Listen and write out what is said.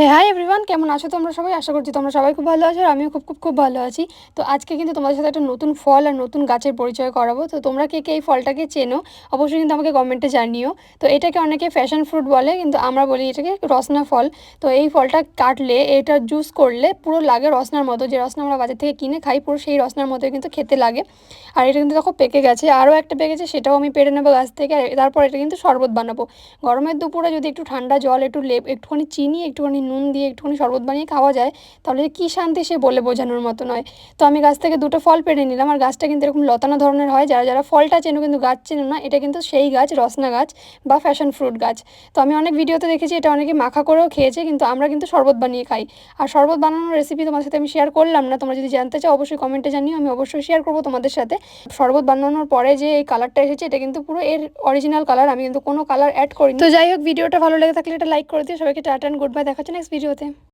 হে hi everyone কেমন আছো তোমরা সবাই? আশা করছি তোমরা সবাই খুব ভালো আছো আর আমিও খুব খুব খুব ভালো আছি। তো আজকে কিন্তু তোমাদের সাথে একটা নতুন ফল আর নতুন গাছের পরিচয় করাবো। তো তোমরা কে কে এই ফলটাকে চেনো, অবশ্যই কিন্তু আমাকে কমেন্টে জানিও। তো এটাকে অনেকে ফ্যাশন ফ্রুট বলে, কিন্তু আমরা বলি এটাকে রসনা ফল। তো এই ফলটা কাটলে, এটা জুস করলে পুরো লাগে রসনার মতো। যে রসনা আমরা বাজার থেকে কিনে খাই, পুরো সেই রসনার মতো কিন্তু খেতে লাগে। আর এটা কিন্তু দেখো পেকে গেছে, আরও একটা পেকেছে সেটাও আমি পেরে নেব গাছ থেকে। আর তারপর এটা কিন্তু শরবত বানাবো। গরমের দুপুরে যদি একটু ঠান্ডা জল, একটু লেপ, একটুখানি চিনি, একটুখানি নুন দিয়ে একটুখানি শরবত বানিয়ে খাওয়া যায়, তাহলে কী শান্তি সে বলে বোঝানোর মতো নয়। তো আমি গাছ থেকে দুটো ফল পেড়ে নিলাম, আর গাছটা কিন্তু এরকম লতানো ধরনের হয়, যারা যারা ফলটা চেনো কিন্তু গাছ চেনো না, এটা কিন্তু সেই গাছ, রসনা গাছ বা ফ্যাশন ফ্রুট গাছ। তো আমি অনেক ভিডিওতে দেখেছি এটা অনেকে মাখা করেও খেয়েছে, কিন্তু আমরা কিন্তু শরবত বানিয়ে খাই। আর শরবত বানানোর রেসিপি তোমার সাথে আমি শেয়ার করলাম না, তোমরা যদি জানতে চাও অবশ্যই কমেন্টে জানিও, আমি অবশ্যই শেয়ার করব তোমাদের সাথে। শরবত বানানোর পরে যে এই কালারটা এসেছে, এটা কিন্তু পুরো এর অরিজিনাল কালার আমি কিন্তু কোনো কালার অ্যাড করিনি। তো যাই হোক, ভিডিওটা ভালো লেগে থাকলে এটা লাইক করে দিও, সবাইকে টাটা অ্যান্ড গুড বাই हैं नेक्स्ट वीडियो होते हैं।